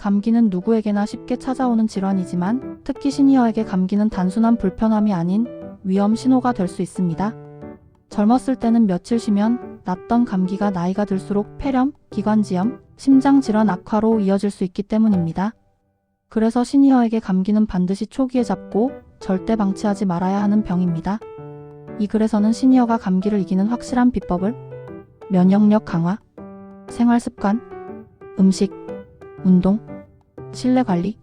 감기는 누구에게나 쉽게 찾아오는 질환이지만 특히 시니어에게 감기는 단순한 불편함이 아닌 위험 신호가 될 수 있습니다. 젊었을 때는 며칠 쉬면 낫던 감기가 나이가 들수록 폐렴, 기관지염, 심장질환 악화로 이어질 수 있기 때문입니다. 그래서 시니어에게 감기는 반드시 초기에 잡고 절대 방치하지 말아야 하는 병입니다. 이 글에서는 시니어가 감기를 이기는 확실한 비법을 면역력 강화, 생활습관, 음식, 운동, 실내 관리,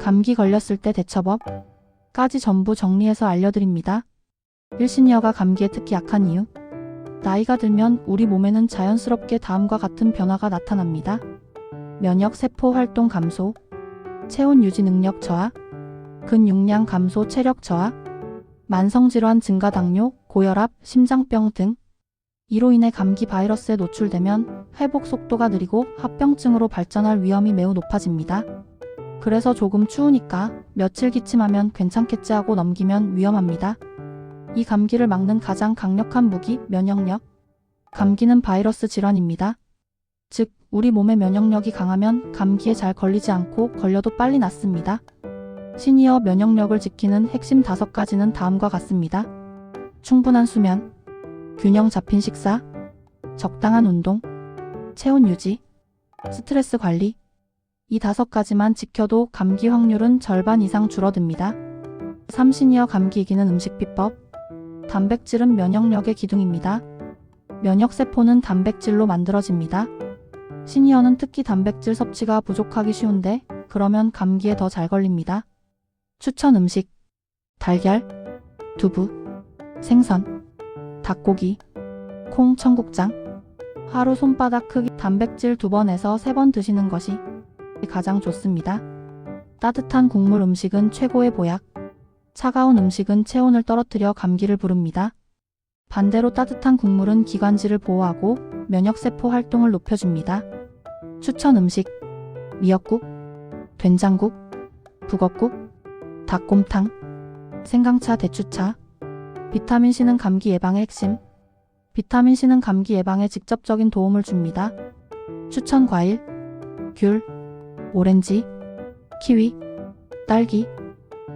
감기 걸렸을 때 대처법까지 전부 정리해서 알려드립니다. 1시니어가 감기에 특히 약한 이유 나이가 들면 우리 몸에는 자연스럽게 다음과 같은 변화가 나타납니다. 면역 세포 활동 감소, 체온 유지 능력 저하, 근육량 감소 체력 저하, 만성질환 증가 당뇨, 고혈압, 심장병 등 이로 인해 감기 바이러스에 노출되면 회복 속도가 느리고 합병증으로 발전할 위험이 매우 높아집니다. 그래서 조금 추우니까 며칠 기침하면 괜찮겠지 하고 넘기면 위험합니다. 이 감기를 막는 가장 강력한 무기 면역력. 감기는 바이러스 질환입니다. 즉, 우리 몸의 면역력이 강하면 감기에 잘 걸리지 않고 걸려도 빨리 낫습니다. 시니어 면역력을 지키는 핵심 다섯 가지는 다음과 같습니다. 충분한 수면, 균형 잡힌 식사, 적당한 운동, 체온 유지, 스트레스 관리. 이 다섯 가지만 지켜도 감기 확률은 절반 이상 줄어듭니다. 3시니어 감기 이기는 음식 비법. 단백질은 면역력의 기둥입니다. 면역세포는 단백질로 만들어집니다. 시니어는 특히 단백질 섭취가 부족하기 쉬운데 그러면 감기에 더 잘 걸립니다. 추천 음식 달걀, 두부, 생선, 닭고기, 콩 청국장 하루 손바닥 크기 단백질 두 번에서 세 번 드시는 것이 가장 좋습니다. 따뜻한 국물 음식은 최고의 보약. 차가운 음식은 체온을 떨어뜨려 감기를 부릅니다. 반대로 따뜻한 국물은 기관지를 보호하고 면역세포 활동을 높여줍니다. 추천 음식 미역국, 된장국, 북엇국, 닭곰탕, 생강차, 대추차. 비타민C는 감기 예방의 핵심. 비타민C는 감기 예방에 직접적인 도움을 줍니다. 추천 과일 귤, 오렌지, 키위, 딸기.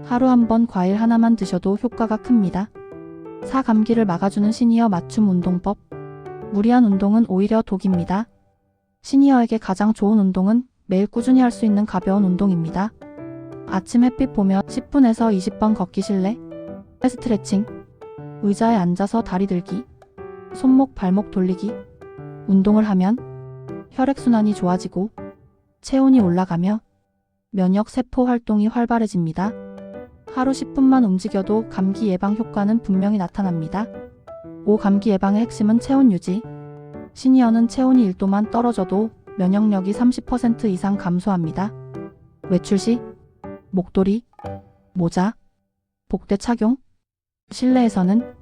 하루 한 번 과일 하나만 드셔도 효과가 큽니다. 사 감기를 막아주는 시니어 맞춤 운동법. 무리한 운동은 오히려 독입니다. 시니어에게 가장 좋은 운동은 매일 꾸준히 할 수 있는 가벼운 운동입니다. 아침 햇빛 보며 10분에서 20번 걷기 실내, 스트레칭, 의자에 앉아서 다리 들기, 손목 발목 돌리기. 운동을 하면 혈액순환이 좋아지고 체온이 올라가며 면역 세포 활동이 활발해집니다. 하루 10분만 움직여도 감기 예방 효과는 분명히 나타납니다. 5. 감기 예방의 핵심은 체온 유지. 시니어는 체온이 1도만 떨어져도 면역력이 30% 이상 감소합니다. 외출 시 목도리, 모자, 복대 착용, 실내에서는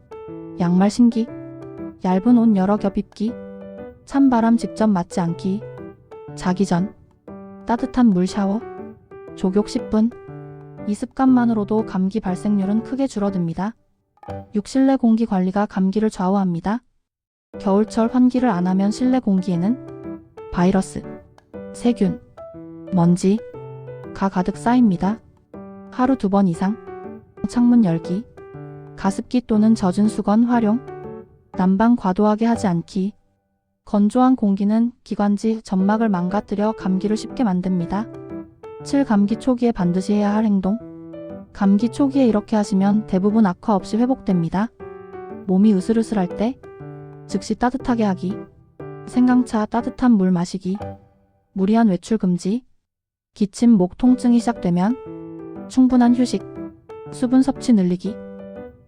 양말 신기, 얇은 옷 여러 겹 입기, 찬바람 직접 맞지 않기, 자기 전 따뜻한 물 샤워, 족욕 10분. 이 습관만으로도 감기 발생률은 크게 줄어듭니다. 6. 실내 공기 관리가 감기를 좌우합니다. 겨울철 환기를 안 하면 실내 공기에는 바이러스, 세균, 먼지, 가 가득 쌓입니다. 하루 두 번 이상 창문 열기, 가습기 또는 젖은 수건 활용, 난방 과도하게 하지 않기. 건조한 공기는 기관지 점막을 망가뜨려 감기를 쉽게 만듭니다. 7. 감기 초기에 반드시 해야 할 행동. 감기 초기에 이렇게 하시면 대부분 악화 없이 회복됩니다. 몸이 으슬으슬할 때 즉시 따뜻하게 하기. 생강차 따뜻한 물 마시기. 무리한 외출 금지. 기침 목 통증이 시작되면 충분한 휴식. 수분 섭취 늘리기.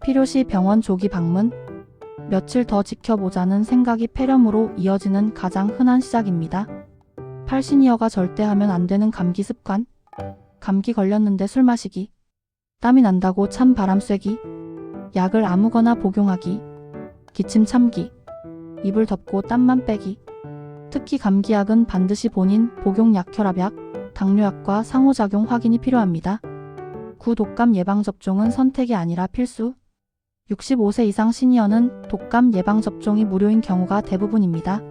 필요시 병원 조기 방문. 며칠 더 지켜보자는 생각이 폐렴으로 이어지는 가장 흔한 시작입니다. 8시니어가 절대 하면 안 되는 감기 습관. 감기 걸렸는데 술 마시기. 땀이 난다고 찬 바람 쐬기. 약을 아무거나 복용하기. 기침 참기. 입을 덮고 땀만 빼기. 특히 감기약은 반드시 본인 복용 약 혈압약, 당뇨약과 상호작용 확인이 필요합니다. 구 독감 예방접종은 선택이 아니라 필수. 65세 이상 시니어는 독감 예방접종이 무료인 경우가 대부분입니다.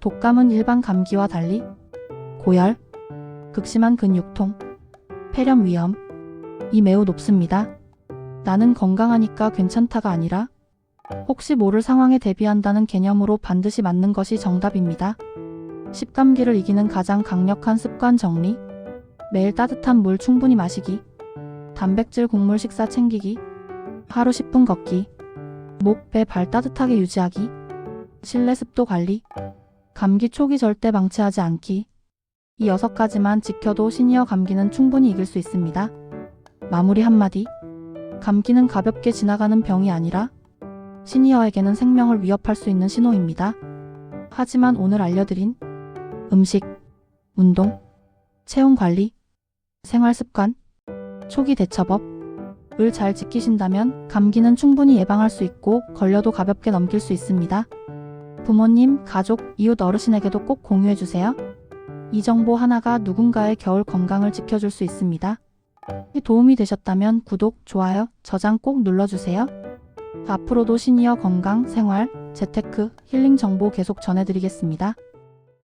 독감은 일반 감기와 달리 고열, 극심한 근육통, 폐렴 위험, 이 매우 높습니다. 나는 건강하니까 괜찮다가 아니라 혹시 모를 상황에 대비한다는 개념으로 반드시 맞는 것이 정답입니다. 식감기를 이기는 가장 강력한 습관 정리. 매일 따뜻한 물 충분히 마시기. 단백질 곡물 식사 챙기기. 하루 10분 걷기. 목, 배, 발 따뜻하게 유지하기. 실내 습도 관리. 감기 초기 절대 방치하지 않기. 이 여섯 가지만 지켜도 시니어 감기는 충분히 이길 수 있습니다. 마무리 한마디. 감기는 가볍게 지나가는 병이 아니라 시니어에게는 생명을 위협할 수 있는 신호입니다. 하지만 오늘 알려드린 음식, 운동, 체온 관리, 생활 습관, 초기 대처법 을 잘 지키신다면 감기는 충분히 예방할 수 있고 걸려도 가볍게 넘길 수 있습니다. 부모님, 가족, 이웃 어르신에게도 꼭 공유해주세요. 이 정보 하나가 누군가의 겨울 건강을 지켜줄 수 있습니다. 도움이 되셨다면 구독, 좋아요, 저장 꼭 눌러주세요. 앞으로도 시니어 건강, 생활, 재테크, 힐링 정보 계속 전해드리겠습니다.